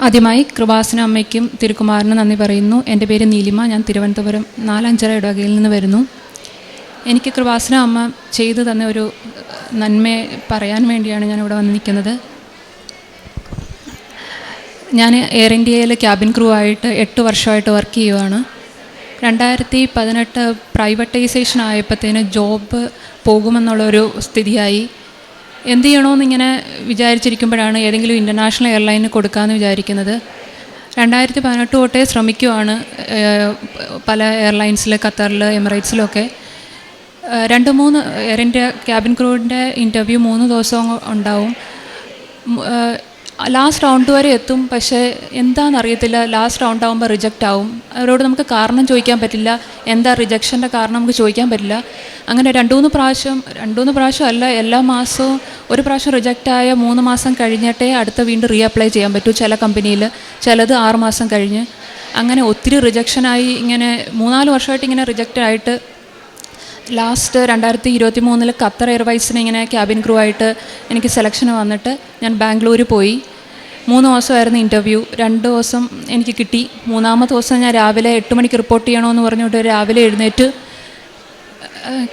ആദ്യമായി കൃപാസന അമ്മയ്ക്കും തിരുക്കുമാറിനും നന്ദി പറയുന്നു. എന്റെ പേര് നീലിമ. ഞാൻ തിരുവനന്തപുരം നാലഞ്ചര ഇടവകയിൽ നിന്ന് വരുന്നു. എനിക്ക് കൃപാസന അമ്മ ചെയ്തു തന്ന ഒരു നന്മ പറയാൻ വേണ്ടിയാണ് ഞാൻ ഇവിടെ വന്ന് നിൽക്കുന്നത്. ഞാൻ എയർ ഇന്ത്യയിൽ ക്യാബിൻ ക്രൂ ആയിട്ട് എട്ട് വർഷമായിട്ട് വർക്ക് ചെയ്യുവാണ്. രണ്ടായിരത്തി പതിനെട്ട് പ്രൈവറ്റൈസേഷൻ ആയപ്പോഴത്തേന് ജോബ് പോകുമെന്നുള്ളൊരു സ്ഥിതിയായി. എന്ത് ചെയ്യണമെന്ന് ഇങ്ങനെ വിചാരിച്ചിരിക്കുമ്പോഴാണ് ഏതെങ്കിലും ഇന്റർനാഷണൽ എയർലൈന് കൊടുക്കാമെന്ന് വിചാരിക്കുന്നത്. രണ്ടായിരത്തി പതിനെട്ട് തൊട്ടേ ശ്രമിക്കുവാണ് പല എയർലൈൻസിൽ ഖത്തറിൽ എമിറേറ്റ്സിലൊക്കെ. രണ്ട് മൂന്ന് എയർ ഇന്ത്യ ക്യാബിൻ ക്രൂവിന്റെ ഇന്റർവ്യൂ മൂന്ന് ദിവസം ഉണ്ടാവും. ലാസ്റ്റ് റൗണ്ട് വരെ എത്തും. പക്ഷേ എന്താണെന്നറിയത്തില്ല. ലാസ്റ്റ് റൗണ്ട് ആകുമ്പോൾ റിജക്റ്റ് ആവും. അവരോട് നമുക്ക് കാരണം ചോദിക്കാൻ പറ്റില്ല. എന്താ റിജക്ഷന്റെ കാരണം നമുക്ക് ചോദിക്കാൻ പറ്റില്ല. അങ്ങനെ രണ്ട് മൂന്ന് പ്രാവശ്യം രണ്ട് മൂന്ന് പ്രാവശ്യം അല്ല എല്ലാ മാസവും ഒരു പ്രാവശ്യം റിജക്റ്റ് ആയ മൂന്ന് മാസം കഴിഞ്ഞിട്ടേ അടുത്ത വീണ്ടും റീഅപ്ലൈ ചെയ്യാൻ പറ്റൂ ചില കമ്പനിയിൽ ചിലത് ആറ് മാസം കഴിഞ്ഞ്. അങ്ങനെ ഒത്തിരി റിജക്ഷനായി ഇങ്ങനെ മൂന്നാൽ വർഷമായിട്ട് ഇങ്ങനെ റിജക്റ്റ് ആയിട്ട് ലാസ്റ്റ് രണ്ടായിരത്തി ഇരുപത്തി മൂന്നിൽ ഖത്തർ എയർവൈസിന് ഇങ്ങനെ ക്യാബിൻ ക്രൂ ആയിട്ട് എനിക്ക് സെലക്ഷൻ വന്നിട്ട് ഞാൻ ബാംഗ്ലൂർ പോയി. മൂന്ന് ദിവസമായിരുന്നു ഇന്റർവ്യൂ രണ്ട് ദിവസം എനിക്ക് കിട്ടി. മൂന്നാമത്തെ ദിവസം ഞാൻ രാവിലെ എട്ട് മണിക്ക് റിപ്പോർട്ട് ചെയ്യണമെന്ന് പറഞ്ഞുകൊണ്ട് രാവിലെ എഴുന്നേറ്റ്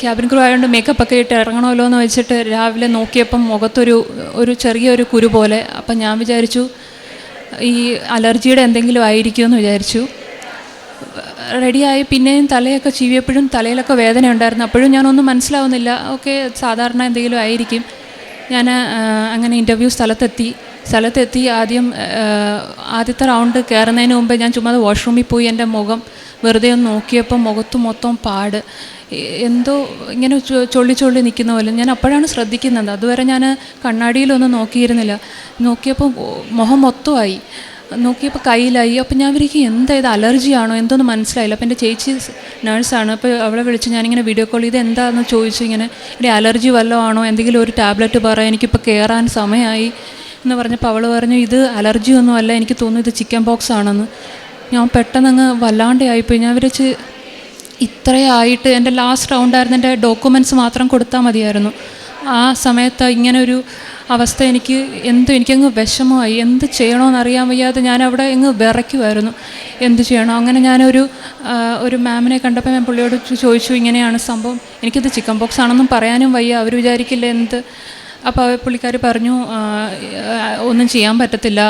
ക്യാബിൻ ക്രൂ ആയതുകൊണ്ട് മേക്കപ്പ് ഒക്കെ ഇട്ട് ഇറങ്ങണമല്ലോ എന്ന് വെച്ചിട്ട് രാവിലെ നോക്കിയപ്പം മുഖത്തൊരു ഒരു ചെറിയൊരു കുരു പോലെ. അപ്പം ഞാൻ വിചാരിച്ചു ഈ അലർജിയുടെ എന്തെങ്കിലും ആയിരിക്കുമെന്ന് വിചാരിച്ചു. റെഡിയായി പിന്നെയും തലയൊക്കെ ചീവിയപ്പോഴും തലയിലൊക്കെ വേദന ഉണ്ടായിരുന്നു. അപ്പോഴും ഞാനൊന്നും മനസ്സിലാവുന്നില്ല. ഓക്കെ സാധാരണ എന്തെങ്കിലും ആയിരിക്കും. ഞാൻ അങ്ങനെ ഇന്റർവ്യൂ സ്ഥലത്തെത്തി. സ്ഥലത്തെത്തി ആദ്യം ആദ്യത്തെ റൗണ്ട് കയറുന്നതിന് മുമ്പ് ഞാൻ ചുമ്മാ വാഷ്റൂമിൽ പോയി എന്റെ മുഖം വെറുതെ ഒന്ന് നോക്കിയപ്പോൾ മുഖത്ത് മൊത്തം പാട്. എന്തോ ഇങ്ങനെ ചൊള്ളി ചൊള്ളി നിൽക്കുന്ന പോലെ. ഞാൻ അപ്പോഴാണ് ശ്രദ്ധിക്കുന്നത്. അതുവരെ ഞാൻ കണ്ണാടിയിലൊന്നും നോക്കിയിരുന്നില്ല. നോക്കിയപ്പോൾ മുഖം മൊത്തമായി നോക്കിയപ്പോൾ കയ്യിലായി. അപ്പോൾ ഞാൻ വിചാരിക്കും എന്താ ഇത് അലർജിയാണോ? എന്തോന്ന് മനസ്സിലായില്ല. അപ്പോൾ എന്റെ ചേച്ചി നേഴ്സാണ്. അപ്പോൾ അവളെ വിളിച്ച് ഞാനിങ്ങനെ വീഡിയോ കോൾ ചെയ്ത് എന്താണെന്ന് ചോദിച്ചു ഇങ്ങനെ ഇവിടെ അലർജി വല്ലതും ആണോ? എന്തെങ്കിലും ഒരു ടാബ്ലറ്റ് പറ എനിക്കിപ്പോൾ കയറാൻ സമയമായി എന്ന് പറഞ്ഞപ്പോൾ അവൾ പറഞ്ഞു ഇത് അലർജി ഒന്നും അല്ല എനിക്ക് തോന്നുന്നു ഇത് ചിക്കൻ ബോക്സ് ആണെന്ന്. ഞാൻ പെട്ടെന്ന് അങ്ങ് വല്ലാണ്ട് ആയിപ്പോയി. ഞാൻ വിളിച്ച് ഇത്രയായിട്ട് എന്റെ ലാസ്റ്റ് റൗണ്ടായിരുന്നു എന്റെ ഡോക്യുമെന്റ്സ് മാത്രം കൊടുത്താൽ മതിയായിരുന്നു. ആ സമയത്ത് ഇങ്ങനെ ഒരു അവസ്ഥ എനിക്ക് എന്ത് എനിക്കങ്ങ് വിഷമമായി എന്ത് ചെയ്യണമെന്ന് അറിയാൻ വയ്യാതെ ഞാൻ അവിടെ അങ്ങ് വിറയ്ക്കുമായിരുന്നു എന്ത് ചെയ്യണം? അങ്ങനെ ഞാനൊരു ഒരു മാമിനെ കണ്ടപ്പോൾ ഞാൻ പുള്ളിയോട് ചോദിച്ചു ഇങ്ങനെയാണ് സംഭവം? എനിക്കിത് ചിക്കൻ ബോക്സ് ആണെന്നും പറയാനും വയ്യ അവർ വിചാരിക്കില്ല എന്ത്? അപ്പോൾ പുള്ളിക്കാർ പറഞ്ഞു ഒന്നും ചെയ്യാൻ പറ്റത്തില്ല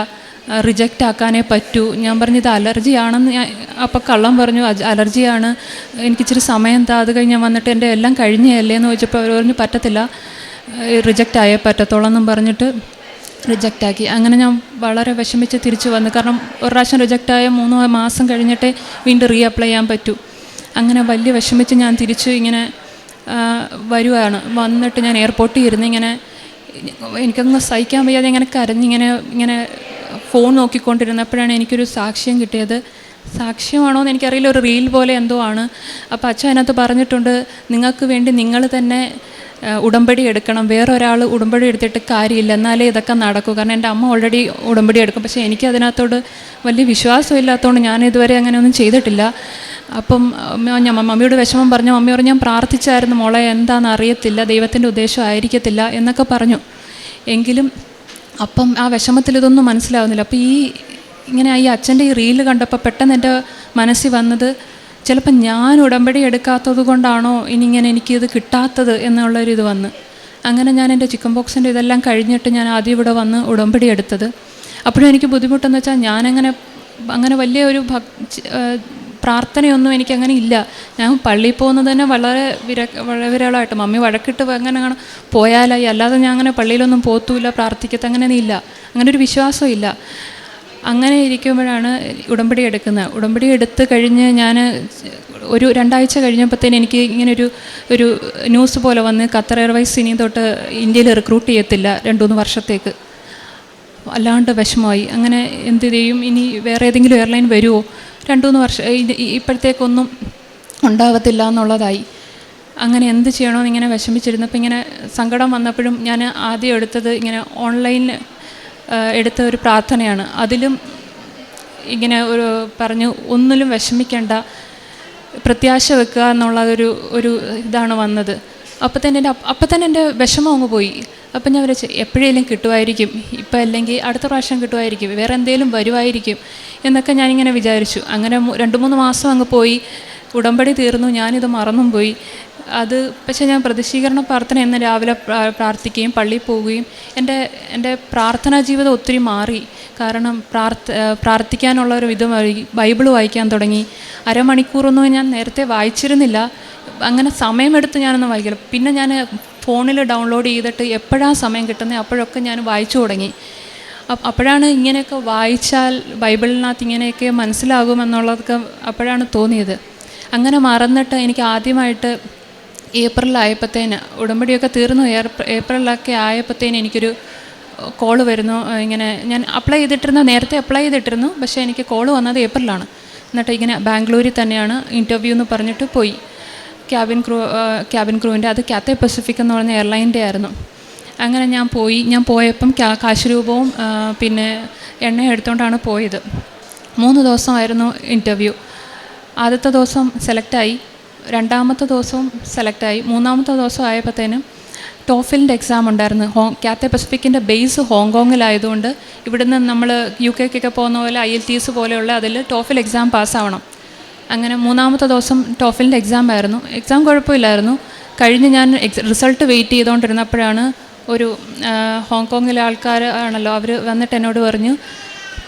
റിജക്റ്റ് ആക്കാനേ പറ്റൂ. ഞാൻ പറഞ്ഞു ഇത് അലർജി ആണെന്ന് ഞാൻ അപ്പോൾ കള്ളം പറഞ്ഞു "അജ് അലർജിയാണ്. എനിക്കിച്ചിരി സമയം താ അത് കഴിഞ്ഞ് ഞാൻ വന്നിട്ട് എന്റെ എല്ലാം കഴിഞ്ഞല്ലേ എന്ന് ചോദിച്ചപ്പോൾ അവർ പറഞ്ഞു പറ്റത്തില്ല. റിജക്റ്റ് ആയേ പറ്റത്തോളം എന്നും പറഞ്ഞിട്ട് റിജക്റ്റ് ആക്കി അങ്ങനെ ഞാൻ വളരെ വിഷമിച്ച് തിരിച്ചു വന്നു. കാരണം ഒരു പ്രാവശ്യം റിജക്റ്റ് ആയ മൂന്ന് മാസം കഴിഞ്ഞിട്ടേ വീണ്ടും റീ അപ്ലൈ ചെയ്യാൻ പറ്റൂ. അങ്ങനെ വലിയ വിഷമിച്ച് ഞാൻ തിരിച്ച് ഇങ്ങനെ വരുവാണ്. വന്നിട്ട് ഞാൻ എയർപോർട്ടിൽ ഇരുന്ന് ഇങ്ങനെ എനിക്കങ്ങ് സഹിക്കാൻ വയ്യാതെ ഇങ്ങനെ കരഞ്ഞിങ്ങനെ ഇങ്ങനെ ഫോൺ നോക്കിക്കൊണ്ടിരുന്നപ്പോഴാണ് എനിക്കൊരു സാക്ഷ്യം കിട്ടിയത്. സാക്ഷ്യമാണോ എന്ന് എനിക്കറിയില്ല. ഒരു റീൽ പോലെ എന്തോ ആണ്. അപ്പോൾ അച്ഛൻ അതിനകത്ത് പറഞ്ഞിട്ടുണ്ട് നിങ്ങൾക്ക് വേണ്ടി നിങ്ങൾ തന്നെ ഉടമ്പടി എടുക്കണം. വേറൊരാൾ ഉടമ്പടി എടുത്തിട്ട് കാര്യമില്ല. എന്നാലേ ഇതൊക്കെ നടക്കൂ. കാരണം എന്റെ അമ്മ ഓൾറെഡി ഉടമ്പടി എടുക്കും. പക്ഷേ എനിക്ക് അതിനകത്തോട് വലിയ വിശ്വാസമില്ലാത്തതുകൊണ്ട് ഞാൻ ഇതുവരെ അങ്ങനെയൊന്നും ചെയ്തിട്ടില്ല. അപ്പം ഞാൻ മമ്മിയോട് വിഷമം പറഞ്ഞു. മമ്മി പറഞ്ഞു ഞാൻ പ്രാർത്ഥിച്ചായിരുന്നു മോളെ. എന്താണെന്ന് അറിയത്തില്ല. ദൈവത്തിന്റെ ഉദ്ദേശം ആയിരിക്കത്തില്ല. എന്നൊക്കെ പറഞ്ഞു. എങ്കിലും അപ്പം ആ വിഷമത്തിൽ ഇതൊന്നും മനസ്സിലാവുന്നില്ല. അപ്പോൾ ഈ ഇങ്ങനെ ഈ അച്ഛന്റെ ഈ റീൽ കണ്ടപ്പോൾ പെട്ടെന്ന് എന്റെ മനസ്സിൽ വന്നത് ചിലപ്പോൾ ഞാൻ ഉടമ്പടി എടുക്കാത്തത് കൊണ്ടാണോ ഇനി ഇങ്ങനെ എനിക്കിത് കിട്ടാത്തത് എന്നുള്ളൊരിത് വന്ന്. അങ്ങനെ ഞാൻ എന്റെ ചിക്കൻ ബോക്സിന്റെ ഇതെല്ലാം കഴിഞ്ഞിട്ട് ഞാൻ ആദ്യം ഇവിടെ വന്ന് ഉടമ്പടി എടുത്തത്. അപ്പോഴും എനിക്ക് ബുദ്ധിമുട്ടെന്ന് വെച്ചാൽ ഞാനങ്ങനെ അങ്ങനെ വലിയ ഒരു ഭക് പ്രാർത്ഥനയൊന്നും എനിക്കങ്ങനെ ഇല്ല. ഞാൻ പള്ളിയിൽ പോകുന്നത് തന്നെ വളരെ വിര വളരെ വിരളമായിട്ട് മമ്മി വഴക്കിട്ട് അങ്ങനെ കാണാൻ പോയാലായി. അല്ലാതെ ഞാൻ അങ്ങനെ പള്ളിയിലൊന്നും പോത്തൂല്ല പ്രാർത്ഥിക്കത്ത് അങ്ങനെയൊന്നും ഇല്ല. അങ്ങനെ ഒരു വിശ്വാസം ഇല്ല. അങ്ങനെ ഇരിക്കുമ്പോഴാണ് ഉടമ്പടി എടുക്കുന്നത്. ഉടമ്പടി എടുത്ത് കഴിഞ്ഞ് ഞാൻ ഒരു രണ്ടാഴ്ച കഴിഞ്ഞപ്പോഴത്തേന് എനിക്ക് ഇങ്ങനൊരു ഒരു ന്യൂസ് പോലെ വന്ന് ഖത്തർ എയർവൈസ് ഇനി തൊട്ട് ഇന്ത്യയിൽ റിക്രൂട്ട് ചെയ്യത്തില്ല രണ്ട് മൂന്ന് വർഷത്തേക്ക്. അല്ലാണ്ട് വിഷമമായി. അങ്ങനെ എന്ത് ചെയ്യും? ഇനി വേറെ ഏതെങ്കിലും എയർലൈൻ വരുമോ രണ്ട് മൂന്ന് വർഷം ഇപ്പോഴത്തേക്കൊന്നും ഉണ്ടാകത്തില്ല എന്നുള്ളതായി. അങ്ങനെ എന്ത് ചെയ്യണമെന്ന് ഇങ്ങനെ വിഷമിച്ചിരുന്നപ്പോൾ ഇങ്ങനെ സങ്കടം വന്നപ്പോഴും ഞാൻ ആദ്യം എടുത്തത് ഇങ്ങനെ ഓൺലൈനിൽ എടുത്ത ഒരു പ്രാർത്ഥനയാണ്. അതിലും ഇങ്ങനെ ഒരു പറഞ്ഞു ഒന്നിലും വിഷമിക്കേണ്ട പ്രത്യാശ വെക്കുക എന്നുള്ള ഒരു ഇതാണ് വന്നത്. അപ്പം തന്നെ എന്റെ അപ്പം തന്നെ എന്റെ വിഷമം അങ്ങ് പോയി. അപ്പം ഞാൻ വിചാരിച്ചു എപ്പോഴേലും കിട്ടുമായിരിക്കും. ഇപ്പം അല്ലെങ്കിൽ അടുത്ത പ്രാവശ്യം കിട്ടുമായിരിക്കും. വേറെ എന്തെങ്കിലും വരുമായിരിക്കും എന്നൊക്കെ ഞാനിങ്ങനെ വിചാരിച്ചു. അങ്ങനെ രണ്ട് മൂന്ന് മാസം അങ്ങ് പോയി. ഉടമ്പടി തീർന്നു ഞാനിത് മറന്നും പോയി അത് പക്ഷേ ഞാൻ പ്രതിഷീകരണ പ്രാർത്ഥന എന്ന് രാവിലെ പ്രാ- പ്രാർത്ഥിക്കുകയും പള്ളിയിൽ പോവുകയും എന്റെ എന്റെ പ്രാർത്ഥനാ ജീവിതം ഒത്തിരി മാറി. കാരണം പ്രാർത്ഥ പ്രാർത്ഥിക്കാനുള്ള ഒരു വിധം ബൈബിൾ വായിക്കാൻ തുടങ്ങി. അരമണിക്കൂറൊന്നും ഞാൻ നേരത്തെ വായിച്ചിരുന്നില്ല. അങ്ങനെ സമയമെടുത്ത് ഞാനൊന്നും വായിക്കില്ല. പിന്നെ ഞാൻ ഫോണിൽ ഡൗൺലോഡ് ചെയ്തിട്ട് എപ്പോഴാണ് സമയം കിട്ടുന്നത് അപ്പോഴൊക്കെ ഞാൻ വായിച്ചു തുടങ്ങി. അപ്പോഴാണ് ഇങ്ങനെയൊക്കെ വായിച്ചാൽ ബൈബിളിനകത്ത് ഇങ്ങനെയൊക്കെ മനസ്സിലാകുമെന്നുള്ളതൊക്കെ അപ്പോഴാണ് തോന്നിയത്. അങ്ങനെ മറന്നിട്ട് എനിക്ക് ആദ്യമായിട്ട് ഏപ്രിലായപ്പോഴത്തേന് ഉടമ്പടിയൊക്കെ തീർന്നു. ഏപ്ര- ഏപ്രിലൊക്കെ ആയപ്പോഴത്തേന് എനിക്കൊരു കോൾ വരുന്നു. ഇങ്ങനെ ഞാൻ അപ്ലൈ ചെയ്തിട്ടിരുന്നു. നേരത്തെ അപ്ലൈ ചെയ്തിട്ടിരുന്നു. പക്ഷേ എനിക്ക് കോൾ വന്നത് ഏപ്രിലാണ്. എന്നിട്ട് ഇങ്ങനെ ബാംഗ്ലൂരിൽ തന്നെയാണ് ഇന്റർവ്യൂ എന്ന് പറഞ്ഞിട്ട് പോയി. ക്യാബിൻ ക്രൂ ക്യാബിൻ ക്രൂവിന്റെ അത് കാത്തെ പസഫിക് എന്ന് പറഞ്ഞ എയർലൈന്റെ ആയിരുന്നു. അങ്ങനെ ഞാൻ പോയി. ഞാൻ പോയപ്പം കാ- കാശ് രൂപവും ആ, പിന്നെ എണ്ണ എടുത്തുകൊണ്ടാണ് പോയത്. മൂന്ന് ദിവസമായിരുന്നു ഇന്റർവ്യൂ ആദ്യത്തെ ദിവസം സെലക്റ്റായി രണ്ടാമത്തെ ദിവസവും സെലക്റ്റായി മൂന്നാമത്തെ ദിവസം ആയപ്പോഴത്തേനും ടോഫിലിന്റെ എക്സാം ഉണ്ടായിരുന്നു. ഹോ കാത്തെ പസഫിക്കിന്റെ ബേസ് ഹോങ്കോങ്ങിലായതുകൊണ്ട് ഇവിടുന്ന് നമ്മൾ യു കെക്കൊക്കെ പോകുന്ന പോലെ ഐ എൽ ടി എസ് പോലെയുള്ള അതിൽ ടോഫിൽ എക്സാം പാസ്സാവണം അങ്ങനെ മൂന്നാമത്തെ ദിവസം ടോഫിലിന്റെ എക്സാം ആയിരുന്നു. എക്സാം കുഴപ്പമില്ലായിരുന്നു. കഴിഞ്ഞ് ഞാൻ റിസൾട്ട് വെയിറ്റ് ചെയ്തുകൊണ്ടിരുന്നപ്പോഴാണ് ഒരു ഹോങ്കോങ്ങിലെ ആൾക്കാർ ആണല്ലോ അവർ വന്നിട്ട് എന്നോട് പറഞ്ഞു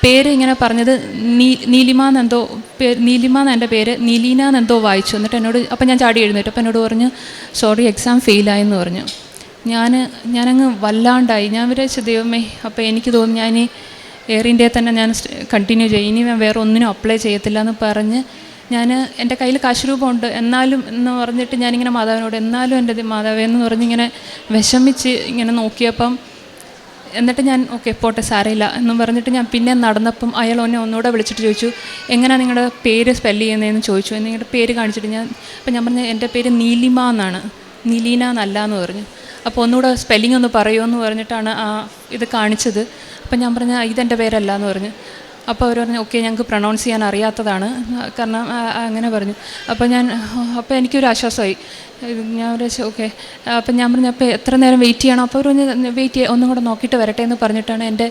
പേര് ഇങ്ങനെ പറഞ്ഞത് നീ നീലിമ എന്നെന്തോ പേര് നീലിമ പേര്? നീലീന എന്നെന്തോ വായിച്ചു. എന്നിട്ട് എന്നോട് അപ്പം ഞാൻ ചാടി എഴുന്നേറ്റ്. അപ്പം എന്നോട് പറഞ്ഞു സോറി എക്സാം ഫെയിലായെന്ന് പറഞ്ഞു. ഞാൻ ഞാനങ്ങ് വല്ലാണ്ടായി. ഞാൻ വിചാരിച്ചു ദൈവമേ അപ്പോൾ എനിക്ക് തോന്നി ഞാൻ എയർ ഇന്ത്യയിൽ തന്നെ ഞാൻ കണ്ടിന്യൂ ചെയ്യും. ഇനി വേറെ ഒന്നിനും അപ്ലൈ ചെയ്യത്തില്ല എന്ന് പറഞ്ഞ് ഞാൻ എന്റെ കയ്യിൽ കാശ് ഉണ്ട് എന്നാലും എന്ന് പറഞ്ഞിട്ട് ഞാനിങ്ങനെ മാതാവിനോട് എന്നാലും എന്റെ മാതാവേ എന്ന് പറഞ്ഞിങ്ങനെ വിഷമിച്ച് ഇങ്ങനെ നോക്കിയപ്പം എന്നിട്ട് ഞാൻ ഓക്കെ പോട്ടെ സാരമില്ല എന്നും പറഞ്ഞിട്ട് ഞാൻ പിന്നെ നടന്നപ്പം അയാൾ എന്നെ ഒന്നുകൂടെ വിളിച്ചിട്ട് ചോദിച്ചു എങ്ങനെയാണ് നിങ്ങളുടെ പേര് സ്പെല്ല് ചെയ്യുന്നതെന്ന് ചോദിച്ചു? നിങ്ങളുടെ പേര് കാണിച്ചിട്ട് ഞാൻ അപ്പം ഞാൻ പറഞ്ഞു എന്റെ പേര് നീലിമ എന്നാണ് നീലീന എന്നല്ല എന്ന് പറഞ്ഞു. അപ്പോൾ ഒന്നുകൂടെ സ്പെല്ലിംഗ് ഒന്ന് പറയുമോ എന്ന് പറഞ്ഞിട്ടാണ് ആ ഇത് കാണിച്ചത്. അപ്പം ഞാൻ പറഞ്ഞ ഇതെന്റെ പേരല്ല എന്ന് പറഞ്ഞു. അപ്പോൾ അവർ പറഞ്ഞു ഓക്കെ ഞങ്ങൾക്ക് പ്രൊണൗൺസ് ചെയ്യാൻ അറിയാത്തതാണ്. കാരണം അങ്ങനെ പറഞ്ഞു. അപ്പോൾ ഞാൻ അപ്പോൾ എനിക്കൊരു ആശ്വാസമായി. ഞാൻ വിചാരിച്ചു ഓക്കെ. അപ്പം ഞാൻ പറഞ്ഞു അപ്പോൾ എത്ര നേരം വെയിറ്റ് ചെയ്യണം? അപ്പോൾ പറഞ്ഞു വെയിറ്റ് ചെയ്യാം ഒന്നും കൂടെ നോക്കിയിട്ട് വരട്ടെ എന്ന് പറഞ്ഞിട്ടാണ് എന്റെ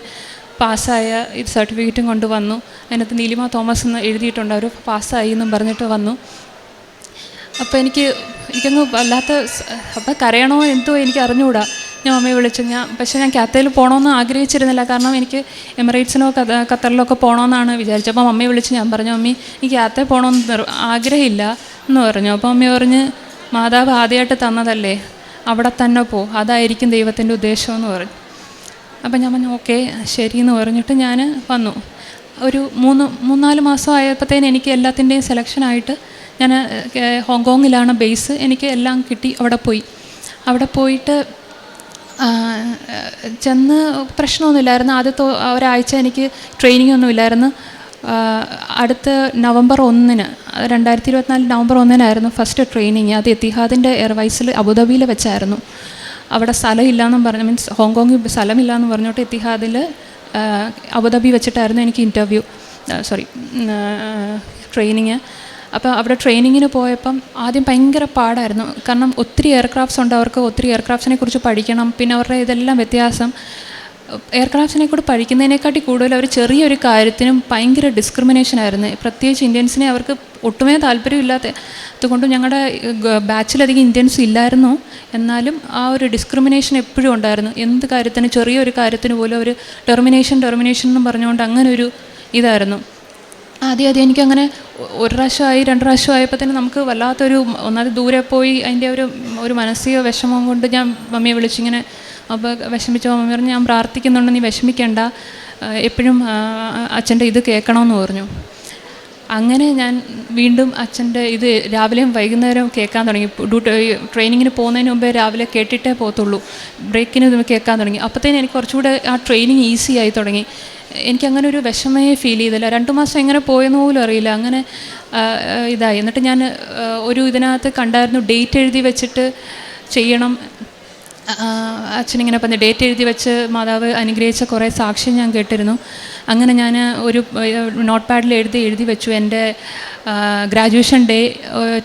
പാസ്സായ ഇത് സർട്ടിഫിക്കറ്റും കൊണ്ടുവന്നു അതിനകത്ത് നീലിമ തോമസ് എന്ന് എഴുതിയിട്ടുണ്ട് അവർ പാസ്സായി എന്നും പറഞ്ഞിട്ട് വന്നു. അപ്പോൾ എനിക്ക് എനിക്കങ്ങ് വല്ലാത്ത അപ്പം കരയണോ എന്തോ എനിക്ക് അറിഞ്ഞുകൂടാ ഞാൻ അമ്മയെ വിളിച്ചു. ഞാൻ പക്ഷേ ഞാൻ കാത്തയിൽ പോകണമെന്ന് ആഗ്രഹിച്ചിരുന്നില്ല. കാരണം എനിക്ക് എമിറേറ്റ്സിനോ ഖത്തറിലോ ഒക്കെ പോകണമെന്നാണ് വിചാരിച്ചത്. അപ്പം അമ്മയെ വിളിച്ച്. ഞാൻ പറഞ്ഞു മമ്മി എനിക്ക് ഖത്തറിൽ പോകണമെന്ന് ആഗ്രഹമില്ല എന്ന് പറഞ്ഞു. അപ്പോൾ അമ്മ പറഞ്ഞ് മാതാവ് ആദ്യമായിട്ട് തന്നതല്ലേ? അവിടെ തന്നെ പോ. അതായിരിക്കും ദൈവത്തിന്റെ ഉദ്ദേശം എന്ന് പറഞ്ഞു. അപ്പം ഞാൻ പറഞ്ഞു ഓക്കെ ശരി എന്ന് പറഞ്ഞിട്ട് ഞാൻ വന്നു. ഒരു മൂന്ന് മൂന്നാൽ മാസം ആയപ്പോഴത്തേന് എനിക്ക് എല്ലാത്തിന്റെയും സെലക്ഷനായിട്ട് ഞാൻ ഹോങ്കോങ്ങിലാണ് ബേസ് എനിക്ക് എല്ലാം കിട്ടി. അവിടെ പോയി. അവിടെ പോയിട്ട് ചെന്ന് പ്രശ്നമൊന്നുമില്ലായിരുന്നു. ആദ്യത്തെ ഒരാഴ്ച എനിക്ക് ട്രെയിനിങ് ഒന്നുമില്ലായിരുന്നു അടുത്ത നവംബർ ഒന്നിന് രണ്ടായിരത്തി ഇരുപത്തിനാല് നവംബർ ഒന്നിനായിരുന്നു ഫസ്റ്റ് ട്രെയിനിങ്. അത് എത്തിഹാദിന്റെ എയർവൈസിൽ അബുദാബിയിൽ വെച്ചായിരുന്നു. അവിടെ സ്ഥലമില്ലയെന്നും പറഞ്ഞു മീൻസ് ഹോങ്കോങ്ങിൽ സ്ഥലമില്ലയെന്ന് പറഞ്ഞോട്ട് എത്തിഹാദിൽ അബുദാബി വെച്ചിട്ടായിരുന്നു എനിക്ക് ഇന്റർവ്യൂ സോറി ട്രെയിനിങ് അപ്പോൾ അവിടെ ട്രെയിനിങ്ങിന് പോയപ്പം ആദ്യം ഭയങ്കര പാടായിരുന്നു. കാരണം ഒത്തിരി എയർക്രാഫ്റ്റ്സ് ഉണ്ട് അവർക്ക് ഒത്തിരി എയർക്രാഫ്റ്റ്സിനെ കുറിച്ച് പഠിക്കണം. പിന്നെ അവരുടെ ഇതെല്ലാം വ്യത്യാസം. എയർക്രാഫ്റ്റ്സിനെ കൂടി പഠിക്കുന്നതിനെക്കാട്ടി കൂടുതൽ അവർ ചെറിയൊരു കാര്യത്തിനും ഭയങ്കര ഡിസ്ക്രിമിനേഷൻ ആയിരുന്നു. പ്രത്യേകിച്ച് ഇന്ത്യൻസിനെ അവർക്ക് ഒട്ടുമേ താല്പര്യമില്ലാത്ത അതുകൊണ്ട് ഞങ്ങളുടെ ബാച്ചിലധികം ഇന്ത്യൻസ് ഇല്ലായിരുന്നു. എന്നാലും ആ ഒരു ഡിസ്ക്രിമിനേഷൻ എപ്പോഴും ഉണ്ടായിരുന്നു. എന്ത് കാര്യത്തിന് ചെറിയൊരു കാര്യത്തിന് പോലും അവർ ടെർമിനേഷൻ ടെർമിനേഷൻ എന്ന് പറഞ്ഞുകൊണ്ട് അങ്ങനെ ഒരു ഇതായിരുന്നു. ആദ്യം ആദ്യം എനിക്കങ്ങനെ ഒരു പ്രാവശ്യമായി രണ്ട് പ്രാവശ്യം ആയപ്പോൾ തന്നെ നമുക്ക് വല്ലാത്തൊരു ഒന്നാമത് ദൂരെ പോയി അതിന്റെ ഒരു ഒരു മാനസിക വിഷമം കൊണ്ട് ഞാൻ മമ്മിയെ വിളിച്ചിങ്ങനെ അപ്പോൾ വിഷമിച്ച മമ്മി പറഞ്ഞു ഞാൻ പ്രാർത്ഥിക്കുന്നുണ്ട് നീ വിഷമിക്കേണ്ട. എപ്പോഴും അച്ഛന്റെ ഇത് കേൾക്കണമെന്ന് പറഞ്ഞു. അങ്ങനെ ഞാൻ വീണ്ടും അച്ഛന്റെ ഇത് രാവിലെയും വൈകുന്നേരവും കേൾക്കാൻ തുടങ്ങി. ഡ്യൂട്ടി ട്രെയിനിങ്ങിന് പോകുന്നതിന് മുമ്പേ രാവിലെ കേട്ടിട്ടേ പോകത്തുള്ളൂ. ബ്രേക്കിന് കേൾക്കാൻ തുടങ്ങി. അപ്പോഴത്തേനും എനിക്ക് കുറച്ചുകൂടെ ആ ട്രെയിനിങ് ഈസി ആയി തുടങ്ങി. എനിക്കങ്ങനെ ഒരു വിഷമേ ഫീൽ ചെയ്തില്ല. രണ്ട് മാസം എങ്ങനെ പോയെന്ന് പോലും അറിയില്ല. അങ്ങനെ ഇതായി. എന്നിട്ട് ഞാൻ ഒരു ഇതിനകത്ത് കണ്ടായിരുന്നു ഡേറ്റ് എഴുതി വെച്ചിട്ട് ചെയ്യണം. അച്ഛനിങ്ങനെ പറഞ്ഞ് ഡേറ്റ് എഴുതി വെച്ച് മാതാവ് അനുഗ്രഹിച്ച കുറേ സാക്ഷ്യം ഞാൻ കേട്ടിരുന്നു. അങ്ങനെ ഞാൻ ഒരു നോട്ട് പാഡിൽ എഴുതി എഴുതി വെച്ചു. എന്റെ ഗ്രാജുവേഷൻ ഡേ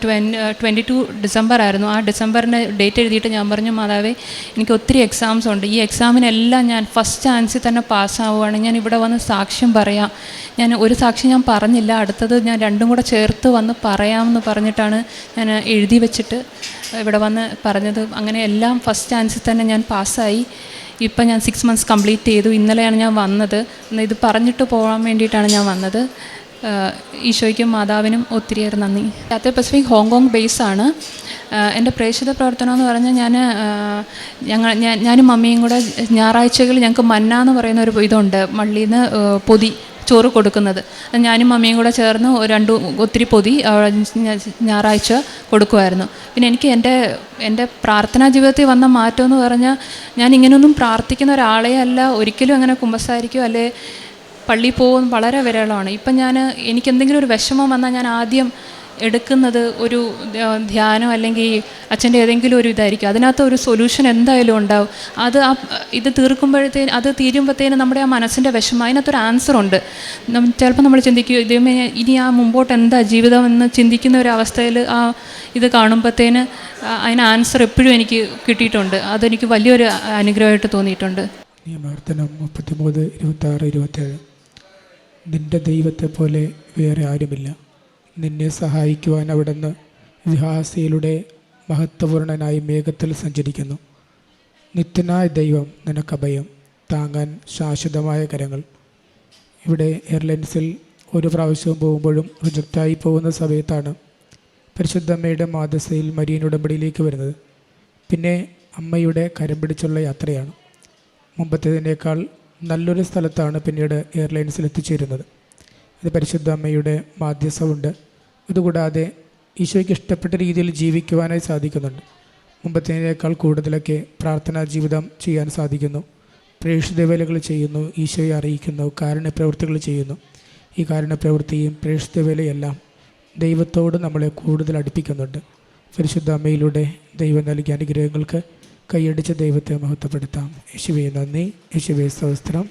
ട്വൻ ട്വന്റി ടു ഡിസംബർ ആയിരുന്നു. ആ ഡിസംബറിന്റെ ഡേറ്റ് എഴുതിയിട്ട് ഞാൻ പറഞ്ഞു മാതാവേ എനിക്ക് ഒത്തിരി എക്സാംസ് ഉണ്ട്. ഈ എക്സാമിനെല്ലാം ഞാൻ ഫസ്റ്റ് ചാൻസിൽ തന്നെ പാസ്സാവുകയാണ് ഞാൻ ഇവിടെ വന്ന് സാക്ഷ്യം പറയാം. ഞാൻ ഒരു സാക്ഷ്യം ഞാൻ പറഞ്ഞില്ല. അടുത്തത് ഞാൻ രണ്ടും കൂടെ ചേർത്ത് വന്ന് പറയാമെന്ന് പറഞ്ഞിട്ടാണ് ഞാൻ എഴുതി വെച്ചിട്ട് ഇവിടെ വന്ന് പറഞ്ഞത്. അങ്ങനെ എല്ലാം ഫസ്റ്റ് ചാൻസിൽ തന്നെ ഞാൻ പാസ്സായി ഇപ്പം ഞാൻ സിക്സ് മന്ത്സ് കംപ്ലീറ്റ് ചെയ്തു. ഇന്നലെയാണ് ഞാൻ വന്നത്. ഇത് പറഞ്ഞിട്ട് പോകാൻ വേണ്ടിയിട്ടാണ് ഞാൻ വന്നത്. ഈശോയ്ക്കും മാതാവിനും ഒത്തിരിയേറെ നന്ദി. കാത്തേ പസഫിക് ഹോങ്കോങ് ബേസ് ആണ്. എന്റെ പ്രേക്ഷിത പ്രവർത്തനം എന്ന് പറഞ്ഞാൽ ഞാൻ ഞങ്ങൾ ഞാൻ ഞാനും മമ്മിയും കൂടെ ഞായറാഴ്ചകളിൽ ഞങ്ങൾക്ക് മന്ന എന്ന് പറയുന്ന ഒരു ഇതുണ്ട്. മള്ളിയിൽ നിന്ന് പൊതി. ചോറ് കൊടുക്കുന്നത്. ഞാനും മമ്മിയും കൂടെ ചേർന്ന് രണ്ട് ഒത്തിരി പൊതി ഞായറാഴ്ച കൊടുക്കുമായിരുന്നു പിന്നെ എനിക്ക് എന്റെ എന്റെ പ്രാർത്ഥനാ ജീവിതത്തിൽ വന്ന മാറ്റം എന്ന് പറഞ്ഞാൽ ഞാൻ ഇങ്ങനെയൊന്നും പ്രാർത്ഥിക്കുന്ന ഒരാളെ അല്ല ഒരിക്കലും അങ്ങനെ കുമ്പസാരിക്കോ അല്ലെ പള്ളിയിൽ പോകും വളരെ വിരളമാണ്. ഇപ്പം ഞാൻ എനിക്ക് എന്തെങ്കിലും ഒരു വിഷമം വന്നാൽ ഞാൻ ആദ്യം എടുക്കുന്നത് ഒരു ധ്യ- ധ്യാനം അല്ലെങ്കിൽ അച്ഛന്റെ ഏതെങ്കിലും ഒരു ഇതായിരിക്കും. അതിനകത്ത് ഒരു സൊല്യൂഷൻ എന്തായാലും ഉണ്ടാവും. അത് ആ ഇത് തീർക്കുമ്പോഴത്തേന് അത് തീരുമ്പോഴത്തേന് നമ്മുടെ ആ മനസ്സിന്റെ വിഷമം അതിനകത്തൊരു ആൻസർ ഉണ്ട്. ചിലപ്പോൾ നമ്മൾ ചിന്തിക്കും ഇതേമേ ഇനി ആ മുമ്പോട്ട് എന്താ ജീവിതം എന്ന് ചിന്തിക്കുന്ന ഒരു അവസ്ഥയിൽ ആ ഇത് കാണുമ്പോഴത്തേന് അതിന് ആൻസർ എപ്പോഴും എനിക്ക് കിട്ടിയിട്ടുണ്ട്. അതെനിക്ക് വലിയൊരു അനുഗ്രഹമായിട്ട് തോന്നിയിട്ടുണ്ട്. നിന്റെ ദൈവത്തെ പോലെ വേറെ ആരുമില്ല. നിന്നെ സഹായിക്കുവാൻ അവിടുന്ന് വിഹാസിയിലൂടെ മഹത്വപൂർണനായി മേഘത്തിൽ സഞ്ചരിക്കുന്നു. നിത്യനായ ദൈവം നിനക്കഭയം താങ്ങാൻ ശാശ്വതമായ കരങ്ങൾ. ഇവിടെ എയർലൈൻസിൽ ഒരു പ്രാവശ്യവും പോകുമ്പോഴും റിജക്റ്റായി പോകുന്ന സമയത്താണ് പരിശുദ്ധമ്മയുടെ മാതസയിൽ മരിയൻ ഉടമ്പടിയിലേക്ക് വരുന്നത്. പിന്നെ അമ്മയുടെ കരം പിടിച്ചുള്ള യാത്രയാണ്. മുമ്പത്തേതിനേക്കാൾ നല്ലൊരു സ്ഥലത്താണ് പിന്നീട് എയർലൈൻസിൽ എത്തിച്ചേരുന്നത്. ഇത് പരിശുദ്ധ അമ്മയുടെ മാധ്യസ്ഥമുണ്ട് ഇതുകൂടാതെ ഈശോയ്ക്ക് ഇഷ്ടപ്പെട്ട രീതിയിൽ ജീവിക്കുവാനായി സാധിക്കുന്നുണ്ട്. മുമ്പത്തേതിനേക്കാൾ കൂടുതലൊക്കെ പ്രാർത്ഥനാ ജീവിതം ചെയ്യാൻ സാധിക്കുന്നു. പ്രേക്ഷിത വേലകൾ ചെയ്യുന്നു ഈശോയെ അറിയിക്കുന്നു കാരുണ്യപ്രവൃത്തികൾ ചെയ്യുന്നു. ഈ കാരുണ്യപ്രവൃത്തിയും പ്രേക്ഷിത വേലയെല്ലാം ദൈവത്തോട് നമ്മളെ കൂടുതൽ അടുപ്പിക്കുന്നുണ്ട്. പരിശുദ്ധ അമ്മയിലൂടെ ദൈവം നൽകിയ അനുഗ്രഹങ്ങൾക്ക് കൈയടിച്ച ദൈവത്തെ മഹത്വപ്പെടുത്താം. യേശുവെ നന്ദി. യേശുവെ സ്തോത്രം.